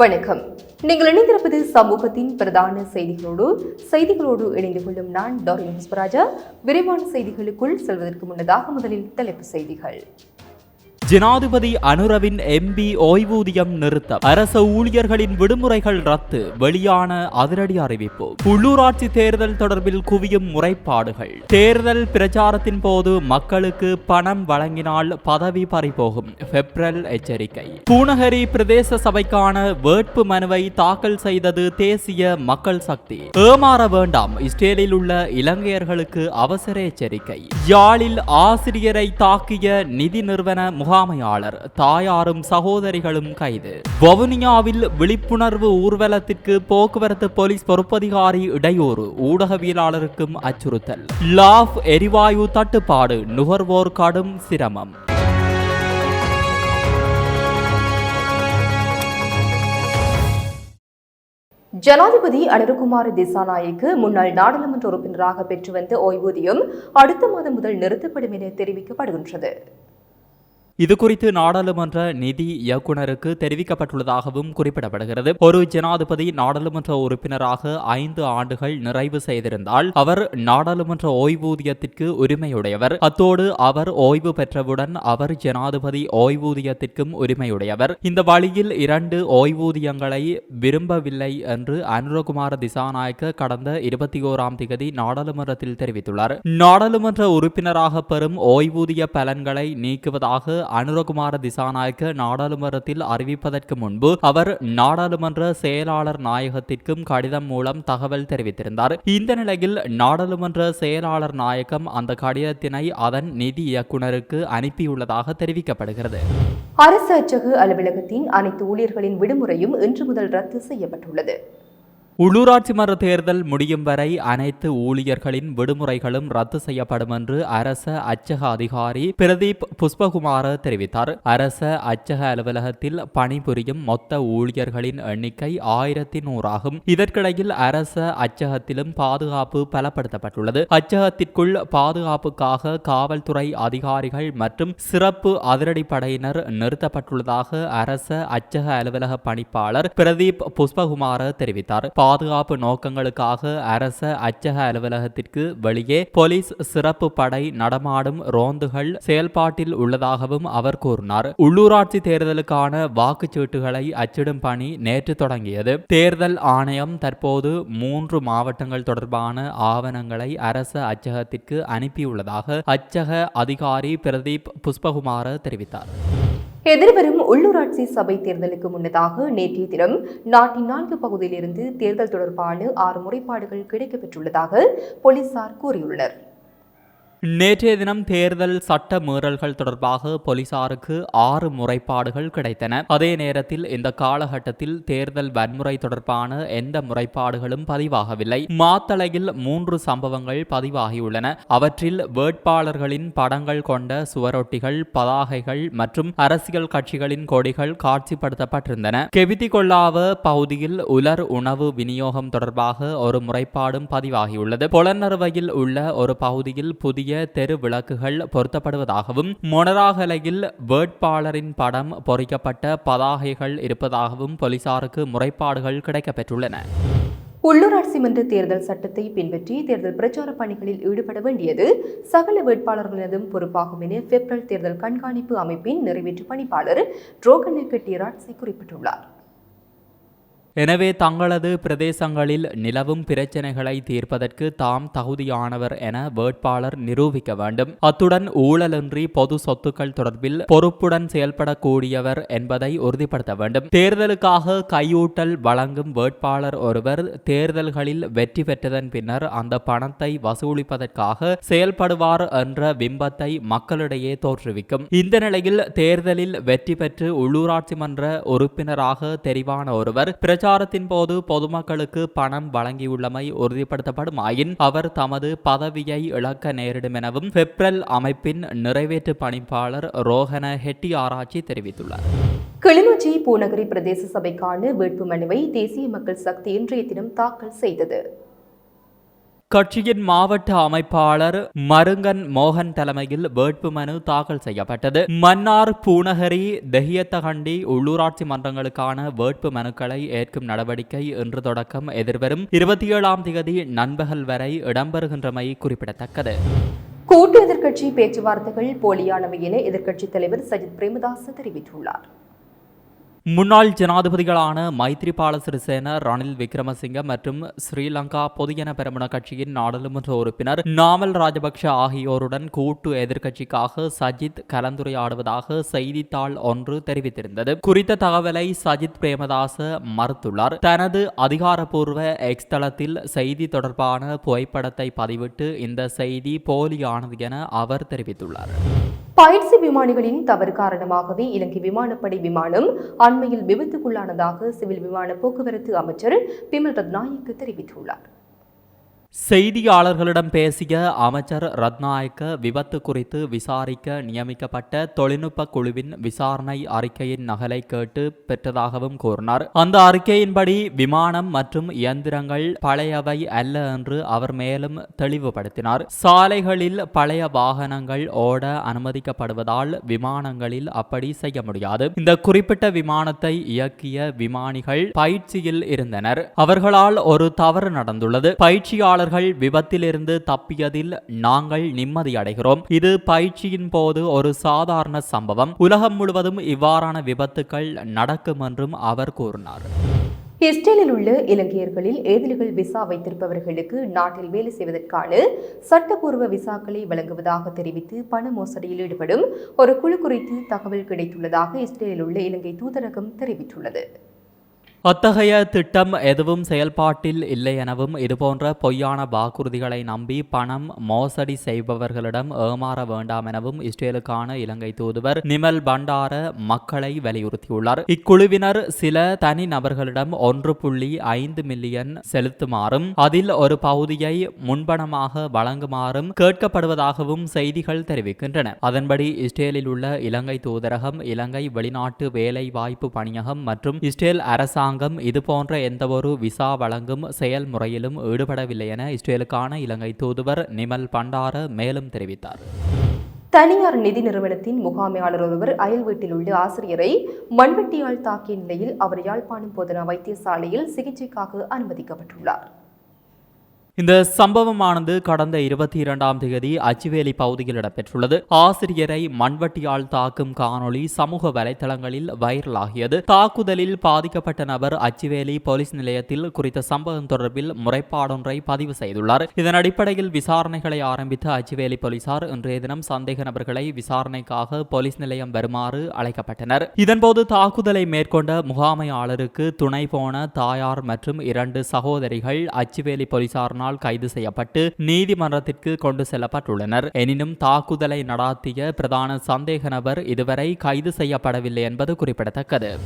வணக்கம். நீங்கள் இணைந்திருப்பது சமூகத்தின் பிரதான செய்திகளோடு செய்திகளோடு இணைந்து கொள்ளும் நான் டாரின் புஷ்பராஜா விரைவான செய்திகளுக்குள் செல்வதற்கு முன்னதாக முதலில் தலைப்பு செய்திகள். ஜனாதிபதி அனுரவின் எம்பி ஓய்வூதியம் நிறுத்தம். அரச ஊழியர்களின் விடுமுறைகள் ரத்து. வெளியான அதிரடி அறிவிப்பு. உள்ளூராட்சி தேர்தல் தொடர்பில் குவியும் முறைப்பாடுகள். தேர்தல் பிரச்சாரத்தின் போது மக்களுக்கு பணம் வழங்கினால் பதவி பறிபோகும். பெப்ரல் எச்சரிக்கை. பூநகரி பிரதேச சபைக்கான வேட்பு மனுவை தாக்கல் செய்தது தேசிய மக்கள் சக்தி. ஏமாற வேண்டாம். இஸ்ரேலில் உள்ள இலங்கையர்களுக்கு அவசர எச்சரிக்கை. யாழில் ஆசிரியரை தாக்கிய நிதி நிறுவன முகாமையாளர் தாயாரும் சகோதரிகளும் கைது. வவுனியாவில் விழிப்புணர்வு ஊர்வலத்திற்கு போக்குவரத்து போலீஸ் பொறுப்பதிகாரி இடையூறு ஊடகவியலாளருக்கும் அச்சுறுத்தல். லாஃப் எரிவாயு தட்டுப்பாடு நுகர்வோர் கடும் சிரமம். ஜனாதிபதி அனுருகுமார் திசாநாயக்கு முன்னாள் நாடாளுமன்ற உறுப்பினராக பெற்று வந்த ஓய்வூதியம் அடுத்த மாதம் முதல் நிறுத்தப்படும் என தெரிவிக்கப்படுகின்றது. இது குறித்து நாடாளுமன்ற நிதி இயக்குனருக்கு தெரிவிக்கப்பட்டுள்ளதாகவும் குறிப்பிடப்படுகிறது. ஒரு ஜனாதிபதி நாடாளுமன்ற உறுப்பினராக ஐந்து ஆண்டுகள் நிறைவு செய்திருந்தால் அவர் நாடாளுமன்ற ஓய்வூதியத்திற்கு உரிமையுடையவர். அத்தோடு அவர் ஓய்வு பெற்றவுடன் அவர் ஜனாதிபதி ஓய்வூதியத்திற்கும் உரிமையுடையவர். இந்த வழியில் இரண்டு ஓய்வூதியங்களை விரும்பவில்லை என்று அனுரகுமார திசாநாயக்க கடந்த இருபத்தி ஓராம் திகதி நாடாளுமன்றத்தில் தெரிவித்துள்ளார். நாடாளுமன்ற உறுப்பினராக பெறும் ஓய்வூதிய பலன்களை நீக்குவதாக அனுரகுமார திசாநாயக்க நாடாளுமன்றத்தில் அறிவிப்பதற்கு முன்பு அவர் நாடாளுமன்ற செயலாளர் நாயகத்திற்கும் கடிதம் மூலம் தகவல் தெரிவித்திருந்தார். இந்த நிலையில் நாடாளுமன்ற செயலாளர் நாயகம் அந்த கடிதத்தினை அதன் நிதி இயக்குனருக்கு அனுப்பியுள்ளதாக தெரிவிக்கப்படுகிறது. அரசு அச்சக அலுவலகத்தின் அனைத்து ஊழியர்களின் விடுமுறையும் இன்று முதல் ரத்து செய்யப்பட்டுள்ளது. உள்ளூராட்சி மன்ற தேர்தல் முடியும் வரை அனைத்து ஊழியர்களின் விடுமுறைகளும் ரத்து செய்யப்படும் என்று அரச அச்சக அதிகாரி பிரதீப் புஷ்பகுமார தெரிவித்தார். அரச அச்சக அலுவலகத்தில் பணிபுரியும் மொத்த ஊழியர்களின் எண்ணிக்கை ஆயிரத்தி நூறாகும். இதற்கிடையில் அரச அச்சகத்திலும் பாதுகாப்பு பலப்படுத்தப்பட்டுள்ளது. அச்சகத்திற்குள் பாதுகாப்புக்காக காவல்துறை அதிகாரிகள் மற்றும் சிறப்பு அதிரடிப்படையினர் நிறுத்தப்பட்டுள்ளதாக அரச அச்சக அலுவலக பணிப்பாளர் பிரதீப் புஷ்பகுமார தெரிவித்தார். பாதுகாப்பு நோக்கங்களுக்காக அரச அச்சக அலுவலகத்திற்கு வெளியே போலீஸ் சிறப்பு படை நடமாடும் ரோந்துகள் செயல்பாட்டில் உள்ளதாகவும் அவர் கூறினார். உள்ளூராட்சி தேர்தலுக்கான வாக்குச்சீட்டுகளை அச்சிடும் பணி நேற்று தொடங்கியது. தேர்தல் ஆணையம் தற்போது மூன்று மாவட்டங்கள் தொடர்பான ஆவணங்களை அரச அச்சகத்திற்கு அனுப்பியுள்ளதாக அச்சக அதிகாரி பிரதீப் புஷ்பகுமார தெரிவித்தார். எதிர்வரும் உள்ளூராட்சி சபை தேர்தலுக்கு முன்னதாக நேற்றைய தினம் நாட்டின் நான்கு பகுதியிலிருந்து தேர்தல் தொடர்பான ஆறு முறைப்பாடுகள் கிடைக்கப்பெற்றுள்ளதாக போலீசார் கூறியுள்ளனர். நேற்றைய தினம் தேர்தல் சட்ட மீறல்கள் தொடர்பாக போலீசாருக்கு ஆறு முறைப்பாடுகள் கிடைத்தன. அதே நேரத்தில் இந்த காலகட்டத்தில் தேர்தல் வன்முறை தொடர்பான எந்த முறைப்பாடுகளும் பதிவாகவில்லை. மாத்தளையில் மூன்று சம்பவங்கள் பதிவாகியுள்ளன. அவற்றில் வேட்பாளர்களின் படங்கள் கொண்ட சுவரொட்டிகள் பதாகைகள் மற்றும் அரசியல் கட்சிகளின் கொடிகள் காட்சிப்படுத்தப்பட்டிருந்தன. கெவிதிகொள்ளாவ பகுதியில் உலர் உணவு விநியோகம் தொடர்பாக ஒரு முறைப்பாடும் பதிவாகியுள்ளது. பொலன்னறுவையில் உள்ள ஒரு பகுதியில் புதிய தெரு விளக்குகள் பொருத்தப்படுவதாகவும் மொனராகலையில் வேட்பாளரின் படம் பொறிக்கப்பட்ட பதாகைகள் இருப்பதாகவும் போலீசாருக்கு முறைப்பாடுகள் கிடைக்கப்பெற்றுள்ளன. உள்ளூராட்சி மன்ற தேர்தல் சட்டத்தை பின்பற்றி தேர்தல் பிரச்சார பணிகளில் ஈடுபட வேண்டியது சகல வேட்பாளர்களதும் பொறுப்பாகும் என பெப்ரல் தேர்தல் கண்காணிப்பு அமைப்பின் நிறைவேற்று பணிப்பாளர் ரோகன கெட்டியராட்சி குறிப்பிட்டுள்ளார். எனவே தங்களது பிரதேசங்களில் நிலவும் பிரச்சனைகளை தீர்ப்பதற்கு தாம் தகுதியானவர் என வேட்பாளர் நிரூபிக்க வேண்டும். அத்துடன் ஊழலின்றி பொது சொத்துக்கள் தொடர்பில் பொறுப்புடன் செயல்படக்கூடியவர் என்பதை உறுதிப்படுத்த வேண்டும். தேர்தலுக்காக கையூட்டல் வழங்கும் வேட்பாளர் ஒருவர் தேர்தல்களில் வெற்றி பெற்றதன் பின்னர் அந்த பணத்தை வசூலிப்பதற்காக செயல்படுவார் என்ற பிம்பத்தை மக்களிடையே தோற்றுவிக்கும். இந்த நிலையில் தேர்தலில் வெற்றி பெற்று உள்ளூராட்சி மன்ற உறுப்பினராக தெரிவான ஒருவர் பிரச்சாரத்தின் போது பொதுமக்களுக்கு பணம் வழங்கியுள்ளமை உறுதிப்படுத்தப்படும் ஆயின் அவர் தமது பதவியை இழக்க நேரிடும் எனவும் பெப்ரல் அமைப்பின் நிறைவேற்று பணிப்பாளர் ரோஹன ஹெட்டி ஆராய்ச்சி தெரிவித்துள்ளார். கிளிநொச்சி பூநகரி பிரதேச சபைக்கான வேட்புமனுவை தேசிய மக்கள் சக்தி இன்றைய தினம் தாக்கல் செய்தது. கட்சியின் மாவட்ட அமைப்பாளர் மருங்கன் மோகன் தலைமையில் வேட்புமனு தாக்கல் செய்யப்பட்டது. மன்னார் பூநகரி தெஹியத்தகண்டி உள்ளூராட்சி மன்றங்களுக்கான வேட்பு மனுக்களை ஏற்கும் நடவடிக்கை இன்று தொடக்கம் எதிர்வரும் இருபத்தி ஏழாம் தேதி நண்பகல் வரை இடம்பெறுகின்றமை குறிப்பிடத்தக்கது. கூட்டு எதிர்க்கட்சி பேச்சுவார்த்தைகள் போலியானவை என எதிர்க்கட்சித் தலைவர் சஜித் பிரேமதாஸ் தெரிவித்துள்ளார். முன்னாள் ஜனாதிபதிகளான மைத்ரிபால சிறிசேன ரணில் விக்ரமசிங்க மற்றும் ஸ்ரீலங்கா பொதுஜன பெரமுன கட்சியின் நாடாளுமன்ற உறுப்பினர் நாமல் ராஜபக்ஷ ஆகியோருடன் கூட்டு எதிர்க்கட்சிக்காக சஜித் கலந்துரையாடுவதாக செய்தித்தாள் ஒன்று தெரிவித்திருந்தது. குறித்த தகவலை சஜித் பிரேமதாச மறுத்துள்ளார். தனது அதிகாரப்பூர்வ எக்ஸ் தளத்தில் செய்தி தொடர்பான புகைப்படத்தை பதிவிட்டு இந்த செய்தி போலியானது என அவர் தெரிவித்துள்ளார். பயிற்சி விமானிகளின் தவறு காரணமாகவே இலங்கை விமானப்படை விமானம் அண்மையில் விபத்துக்குள்ளானதாக சிவில் விமான போக்குவரத்து அமைச்சர் பிமல் ரத்நாயக்கு தெரிவித்துள்ளார். செய்தியாளர்களிடம் பேசிய அமைச்சர் ரத்நாயக்க விபத்து குறித்து விசாரிக்க நியமிக்கப்பட்ட தொழில்நுட்ப குழுவின் விசாரணை அறிக்கையின் நகலை கேட்டு பெற்றதாகவும் கூறினார். அந்த அறிக்கையின்படி விமானம் மற்றும் இயந்திரங்கள் பழையவை அல்ல என்று அவர் மேலும் தெளிவுபடுத்தினார். சாலைகளில் பழைய வாகனங்கள் ஓட அனுமதிக்கப்படுவதால் விமானங்களில் அப்படி செய்ய முடியாது. இந்த குறிப்பிட்ட விமானத்தை இயக்கிய விமானிகள் பயிற்சியில் இருந்தனர். அவர்களால் ஒரு தவறு நடந்துள்ளது. பயிற்சியாளர்கள் விபத்திலிருந்து தப்பியதில் நாங்கள் நிம்மதியடைகிறோம். இது பயிற்சியின் போது ஒரு சாதாரண சம்பவம். உலகம் முழுவதும் இவ்வாறான விபத்துக்கள் நடக்கும் என்றும் அவர் கூறினார். இஸ்ரேலில் உள்ள இலங்கையர்களில் ஏதிலிகள் விசா வைத்திருப்பவர்களுக்கு நாட்டில் வேலை செய்வதற்கான சட்டப்பூர்வ விசாக்களை வழங்குவதாக தெரிவித்து பண மோசடியில் ஈடுபடும் ஒரு குழு குறித்து தகவல் கிடைத்துள்ளதாக இஸ்ரேலில் உள்ள இலங்கை தூதரகம் தெரிவித்துள்ளது. அத்தகைய திட்டம் எதுவும் செயல்பாட்டில் இல்லை எனவும் இதுபோன்ற பொய்யான வாக்குறுதிகளை நம்பி பணம் மோசடி செய்பவர்களிடம் ஏமாற வேண்டாம் எனவும் இஸ்ரேலுக்கான இலங்கை தூதுவர் நிமல் பண்டார மக்களை வலியுறுத்தியுள்ளார். இக்குழுவினர் சில தனி நபர்களிடம் ஒன்று புள்ளி ஐந்து மில்லியன் செலுத்துமாறும் அதில் ஒரு பகுதியை முன்பணமாக வழங்குமாறும் கேட்கப்படுவதாகவும் செய்திகள் தெரிவிக்கின்றன. அதன்படி இஸ்ரேலில் உள்ள இலங்கை தூதரகம் இலங்கை வெளிநாட்டு வேலை வாய்ப்பு பணியகம் மற்றும் இஸ்ரேல் அரசாங்கம் இதுபோன்ற எந்தவொரு விசா வழங்கும் செயல்முறையிலும் ஈடுபடவில்லை என இஸ்ரேலுக்கான இலங்கை தூதுவர் நிமல் பண்டார மேலும் தெரிவித்தார். தனியார் நிதி நிறுவனத்தின் முகாமையாளர் ஒருவர் அயல் வீட்டில் உள்ள ஆசிரியரை மண்வெட்டியால் தாக்கிய நிலையில் அவர் யாழ்ப்பாணம் போதனா வைத்தியசாலையில் சிகிச்சைக்காக அனுமதிக்கப்பட்டுள்ளார். இந்த சம்பவமானது கடந்த இருபத்தி இரண்டாம் தேதி அச்சுவேலி பகுதியில் இடம்பெற்றுள்ளது. ஆசிரியரை மண்வட்டியால் தாக்கும் காணொளி சமூக வலைதளங்களில் வைரலாகியது. தாக்குதலில் பாதிக்கப்பட்ட நபர் அச்சுவேலி போலீஸ் நிலையத்தில் குறித்த சம்பவம் தொடர்பில் முறைப்பாடொன்றை பதிவு செய்துள்ளார். இதன் அடிப்படையில் விசாரணைகளை ஆரம்பித்த அச்சுவேலி போலீசார் இன்றைய தினம் சந்தேக நபர்களை விசாரணைக்காக போலீஸ் நிலையம் வருமாறு அழைக்கப்பட்டனர். இதன்போது தாக்குதலை மேற்கொண்ட முகாமையாளருக்கு துணை போன தாயார் மற்றும் இரண்டு சகோதரிகள் அச்சுவேலி போலீசாரினால் கைது செய்யப்பட்டு நீதிமன்றத்திற்கு கொண்டு செல்லப்பட்டுள்ளனர். எனினும் தாக்குதலை நடாத்திய பிரதான சந்தேக நபர் இதுவரை கைது செய்யப்படவில்லை என்பது குறிப்பிடத்தக்கது.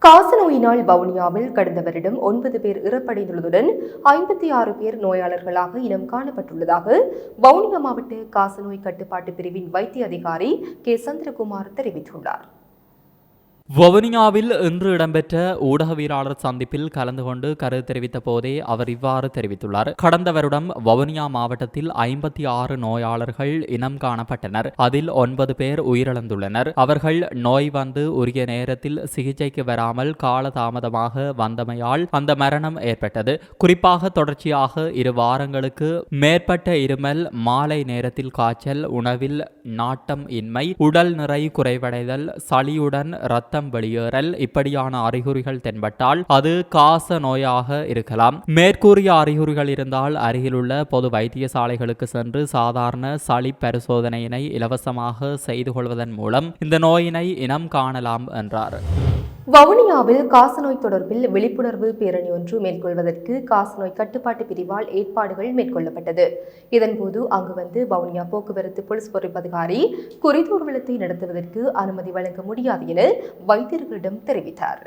காசநோயினால் வவுனியாவில் கடந்த வருடம் ஒன்பது பேர் இறப்படைந்துள்ளதுடன் ஐம்பத்தி ஆறு பேர் நோயாளர்களாக இனம் காணப்பட்டுள்ளதாக வவுனியா மாவட்ட காசநோய் கட்டுப்பாட்டு பிரிவின் வைத்திய அதிகாரி கே. சந்திரகுமார் தெரிவித்துள்ளார். வவுனியாவில் இன்று இடம்பெற்ற ஊடகவியலாளர் சந்திப்பில் கலந்து கொண்டு கருத்து தெரிவித்த போதே அவர் இவ்வாறு தெரிவித்துள்ளார். கடந்த வருடம் வவுனியா மாவட்டத்தில் ஐம்பத்தி ஆறு நோயாளர்கள் இனம் காணப்பட்டனர். அதில் ஒன்பது பேர் உயிரிழந்துள்ளனர். அவர்கள் நோய் வந்து உரிய நேரத்தில் சிகிச்சைக்கு வராமல் காலதாமதமாக வந்தமையால் அந்த மரணம் ஏற்பட்டது. குறிப்பாக தொடர்ச்சியாக இரு வாரங்களுக்கு மேற்பட்ட இருமல் மாலை நேரத்தில் காய்ச்சல் உணவில் நாட்டம் இன்மை உடல் நிறை குறைவடைதல் சளியுடன் ரத்தம் வெளியேறல். இப்படியான அறிகுறிகள் தென்பட்டால் அது காச நோயாக இருக்கலாம். மேற்கூறிய அறிகுறிகள் இருந்தால் அருகிலுள்ள பொது வைத்தியசாலைகளுக்கு சென்று சாதாரண சளி பரிசோதனையினை இலவசமாக செய்து கொள்வதன் மூலம் இந்த நோயினை இனம் காணலாம் என்றார். வவுனியாவில் காசநோய் தொடர்பில் விழிப்புணர்வு பேரணி ஒன்று மேற்கொள்வதற்கு காசநோய் கட்டுப்பாட்டு பிரிவால் ஏற்பாடுகள் மேற்கொள்ளப்பட்டது. இதன்போது அங்கு வந்து வவுனியா போக்குவரத்து போலீஸ் பொறுப்பதிகாரி குறிதூர்வலத்தை நடத்துவதற்கு அனுமதி வழங்க முடியாது என வைத்தியர்களிடம் தெரிவித்தார்.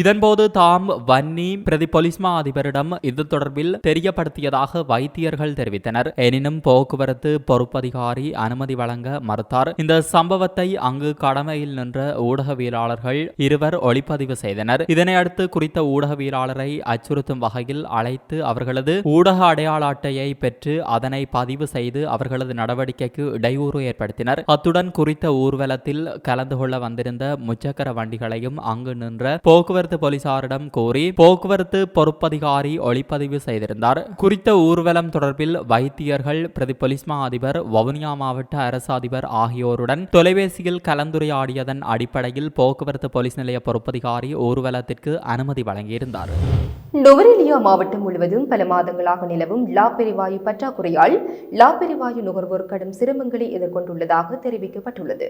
இதன்போது தாம் வன்னி பிரதி பொலிஸ்மா அதிபரிடம் இது தொடர்பில் தெரியப்படுத்தியதாக வைத்தியர்கள் தெரிவித்தனர். எனினும் போக்குவரத்து பொறுப்பதிகாரி அனுமதி வழங்க மறுத்தார். இந்த சம்பவத்தை அங்கு கடமையில் நின்ற ஊடகவியலாளர்கள் இருவர் ஒளிப்பதிவு செய்தனர். இதனையடுத்து குறித்த ஊடகவியலாளரை அச்சுறுத்தும் வகையில் அழைத்து அவர்களது ஊடக அடையாள அட்டையை பெற்று அதனை பதிவு செய்து அவர்களது நடவடிக்கைக்கு இடையூறு ஏற்படுத்தினர். அத்துடன் குறித்த ஊர்வலத்தில் கலந்து கொள்ள வந்திருந்த முச்சக்கர வண்டிகளையும் அங்கு நின்ற போக்குவரத்து போக்குவரத்து போலீசாரிடம் கோரி போக்குவரத்து பொறுப்பதிகாரி ஒளிப்பதிவு செய்திருந்தார். குறித்த ஊர்வலம் தொடர்பில் வைத்தியர்கள் பிரதி பொலிஸ்மா அதிபர் வவுனியா மாவட்ட அரசு அதிபர் ஆகியோருடன் தொலைபேசியில் கலந்துரையாடியதன் அடிப்படையில் போக்குவரத்து போலீஸ் நிலைய பொறுப்பதிகாரி ஊர்வலத்திற்கு அனுமதி வழங்கியிருந்தார். நுவரெலியா மாவட்டம் முழுவதும் பல மாதங்களாக நிலவும் லாப்பெரிவாயு பற்றாக்குறையால் லாப்பெரிவாயு நுகர்வோர் கடும் சிரமங்களை எதிர்கொண்டுள்ளதாக தெரிவிக்கப்பட்டுள்ளது.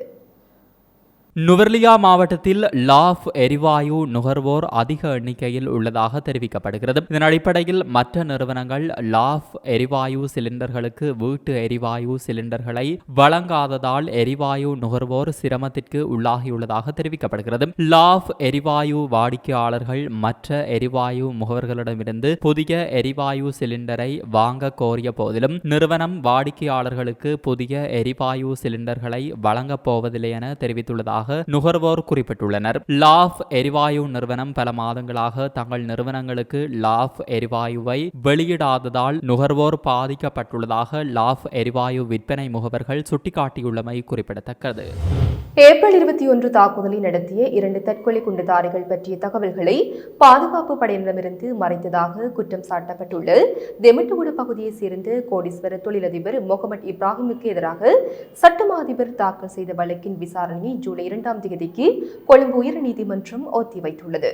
நுவர்லியா மாவட்டத்தில் லாஃப் எரிவாயு நுகர்வோர் அதிக எண்ணிக்கையில் உள்ளதாக தெரிவிக்கப்படுகிறது. இதன் அடிப்படையில் மற்ற நிறுவனங்கள் லாஃப் எரிவாயு சிலிண்டர்களுக்கு வீட்டு எரிவாயு சிலிண்டர்களை வழங்காததால் எரிவாயு நுகர்வோர் சிரமத்திற்கு உள்ளாகியுள்ளதாக தெரிவிக்கப்படுகிறது. லாஃப் எரிவாயு வாடிக்கையாளர்கள் மற்ற எரிவாயு முகவர்களிடமிருந்து புதிய எரிவாயு சிலிண்டரை வாங்க கோரிய போதிலும் நிறுவனம் வாடிக்கையாளர்களுக்கு புதிய எரிவாயு சிலிண்டர்களை வழங்கப் போவதில்லை என தெரிவித்துள்ளதாக நுகர்வோர் குறிப்பிட்டுள்ளனர். லாஃப் எரிவாயு நிறுவனம் பல மாதங்களாக தங்கள் நிறுவனங்களுக்கு லாஃப் எரிவாயுவை வெளியிடாததால் நுகர்வோர் பாதிக்கப்பட்டுள்ளதாக லாஃப் எரிவாயு விற்பனை முகவர்கள் சுட்டிக்காட்டியுள்ளமை குறிப்பிடத்தக்கது. ஏப்ரல் இருபத்தி ஒன்று தாக்குதலை நடத்திய இரண்டு தற்கொலை குண்டுதாரிகள் பற்றிய தகவல்களை பாதுகாப்பு படையினரிடமிருந்து மறைத்ததாக குற்றம் சாட்டப்பட்டுள்ள தெமிட்டுகுடு பகுதியைச் சேர்ந்த கோடீஸ்வர தொழிலதிபர் முகமது இப்ராஹிமுக்கு எதிராக சட்டமா அதிபர் தாக்கல் செய்த வழக்கின் விசாரணையை ஜூலை இரண்டாம் தேதிக்கு கொழும்பு உயர்நீதிமன்றம் ஒத்திவைத்துள்ளது.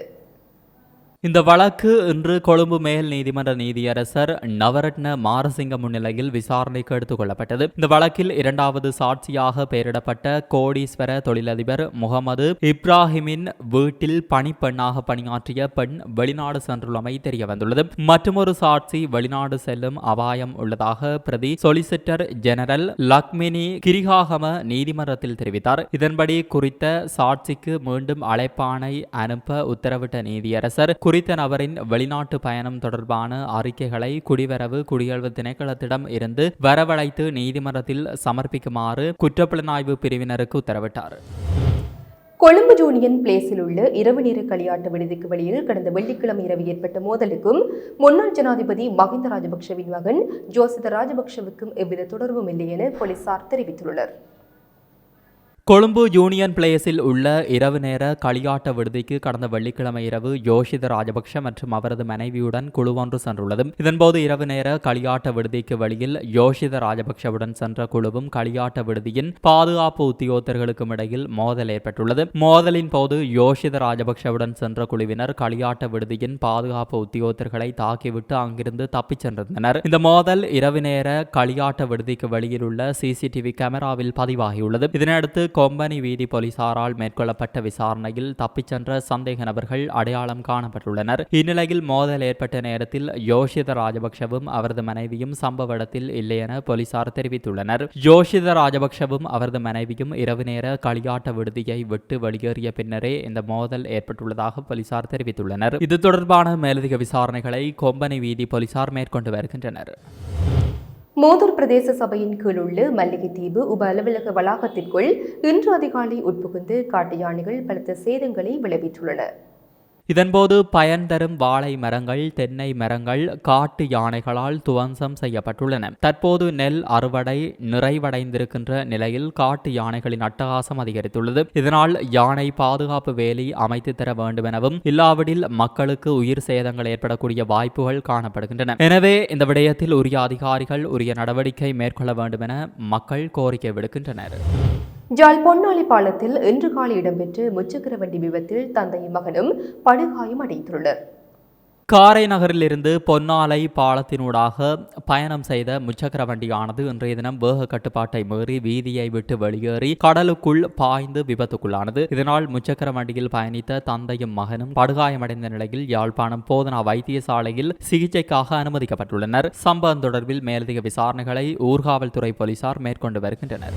இந்த வழக்கு இன்று கொழும்பு மேல் நீதிமன்ற நீதியரசர் நவரத்ன மாரசிங்க முன்னிலையில் விசாரணைக்கு எடுத்துக் கொள்ளப்பட்டது. இந்த வழக்கில் இரண்டாவது சாட்சியாக பெயரிடப்பட்ட கோடீஸ்வர தொழிலதிபர் முகமது இப்ராஹிமின் வீட்டில் பணிப்பெண்ணாக பணியாற்றிய பெண் வெளிநாடு சென்றுள்ளமை தெரிய வந்துள்ளது மற்றொரு சாட்சி வெளிநாடு செல்லும் அபாயம் உள்ளதாக பிரதி சொலிசிட்டர் ஜெனரல் லக்மினி கிரிகாகம நீதிமன்றத்தில் தெரிவித்தார். இதன்படி குறித்த சாட்சிக்கு மீண்டும் அழைப்பானை அனுப்ப உத்தரவிட்ட நீதியரசர் குறித்த நபரின் வெளிநாட்டு பயணம் தொடர்பான அறிக்கைகளை குடிவரவு குடியல்வு திணைக்களத்திடம் இருந்து வரவழைத்து நீதிமன்றத்தில் சமர்ப்பிக்குமாறு குற்றப்புலனாய்வு பிரிவினருக்கு உத்தரவிட்டார். கொழும்பு ஜூனியன் பிளேஸில் உள்ள இரவு நேர களியாட்ட விடுதிக்கு வெளியில் கடந்த வெள்ளிக்கிழமை இரவு ஏற்பட்ட மோதலுக்கும் முன்னாள் ஜனாதிபதி மஹிந்த ராஜபக்ஷவின் மகன் ஜோசித ராஜபக்ஷவுக்கும் எவ்வித தொடர்பும் இல்லை என போலீசார் தெரிவித்துள்ளனர். கொழும்பு யூனியன் பிளேஸில் உள்ள இரவு நேர களியாட்ட விடுதிக்கு கடந்த வெள்ளிக்கிழமை இரவு யோஷித ராஜபக்ஷ மற்றும் அவரது மனைவியுடன் குழுவொன்று சென்றுள்ளது இதன்போது இரவு நேர களியாட்ட விடுதிக்கு வெளியில் யோஷித ராஜபக்ஷவுடன் சென்ற குழுவும் களியாட்ட விடுதியின் பாதுகாப்பு உத்தியோகத்தர்களுக்கும் இடையில் மோதல் ஏற்பட்டுள்ளது. மோதலின் போது யோஷித ராஜபக்ஷவுடன் சென்ற குழுவினர் களியாட்ட விடுதியின் பாதுகாப்பு உத்தியோகத்தர்களை தாக்கிவிட்டு அங்கிருந்து தப்பிச் சென்றிருந்தனர். இந்த மோதல் இரவு நேர களியாட்ட விடுதிக்கு வெளியில் உள்ள சிசிடிவி கேமராவில் பதிவாகியுள்ளது. இதனையடுத்து கொம்பனி வீதி போலீசாரால் மேற்கொள்ளப்பட்ட விசாரணையில் தப்பிச் சென்ற சந்தேக நபர்கள் அடையாளம் காணப்பட்டுள்ளனர். இந்நிலையில் மோதல் ஏற்பட்ட நேரத்தில் யோஷித ராஜபக்ஷவும் அவரது மனைவியும் சம்பவ இடத்தில் இல்லை என போலீசார் தெரிவித்துள்ளனர். யோஷித ராஜபக்ஷவும் அவரது மனைவியும் இரவு நேர களியாட்ட விடுதியை விட்டு வெளியேறிய பின்னரே இந்த மோதல் ஏற்பட்டுள்ளதாக போலீசார் தெரிவித்துள்ளனர். இது தொடர்பான மேலதிக விசாரணைகளை கொம்பனி வீதி போலீசார் மேற்கொண்டு வருகின்றனர். மோதூர் பிரதேச சபையின் கீழ் உள்ள மல்லிகைத்தீவு உப அலுவலக வளாகத்திற்குள் இன்று அதிகாலை உட்புகுந்து காட்டு யானைகள் பலத்த சேதங்களை விளைவித்துள்ளன. இதன்போது பயன் தரும் வாழை மரங்கள் தென்னை மரங்கள் காட்டு யானைகளால் துவம்சம் செய்யப்பட்டுள்ளன. தற்போது நெல் அறுவடை நிறைவடைந்திருக்கின்ற நிலையில் காட்டு யானைகளின் அட்டகாசம் அதிகரித்துள்ளது. இதனால் யானை பாதுகாப்பு வேலி அமைத்து தர வேண்டும் எனவும் இல்லாவிடில் மக்களுக்கு உயிர் சேதங்கள் ஏற்படக்கூடிய வாய்ப்புகள் காணப்படுகின்றன. எனவே இந்த விடயத்தில் உரிய அதிகாரிகள் உரிய நடவடிக்கை மேற்கொள்ள வேண்டும் என மக்கள் கோரிக்கை விடுக்கின்றனர். ஜாழ் பொன்னாளி பாலத்தில் இன்று காலை இடம்பெற்ற முச்சக்கர வண்டி விபத்தில் தந்தையும் மகனும் படுகாயம் அடைந்துள்ளனர். காரை நகரிலிருந்து பொன்னாலை பாலத்தினூடாக பயணம் செய்த முச்சக்கர வண்டியானது இன்றைய தினம் வேக கட்டுப்பாட்டை மீறி வீதியை விட்டு வெளியேறி கடலுக்குள் பாய்ந்து விபத்துக்குள்ளானது. இதனால் முச்சக்கர வண்டியில் பயணித்த தந்தையும் மகனும் படுகாயமடைந்த நிலையில் யாழ்ப்பாணம் போதனா வைத்தியசாலையில் சிகிச்சைக்காக அனுமதிக்கப்பட்டுள்ளனர். சம்பவம் தொடர்பில் மேலதிக விசாரணைகளை ஊர்காவல்துறை போலீசார் மேற்கொண்டு வருகின்றனர்.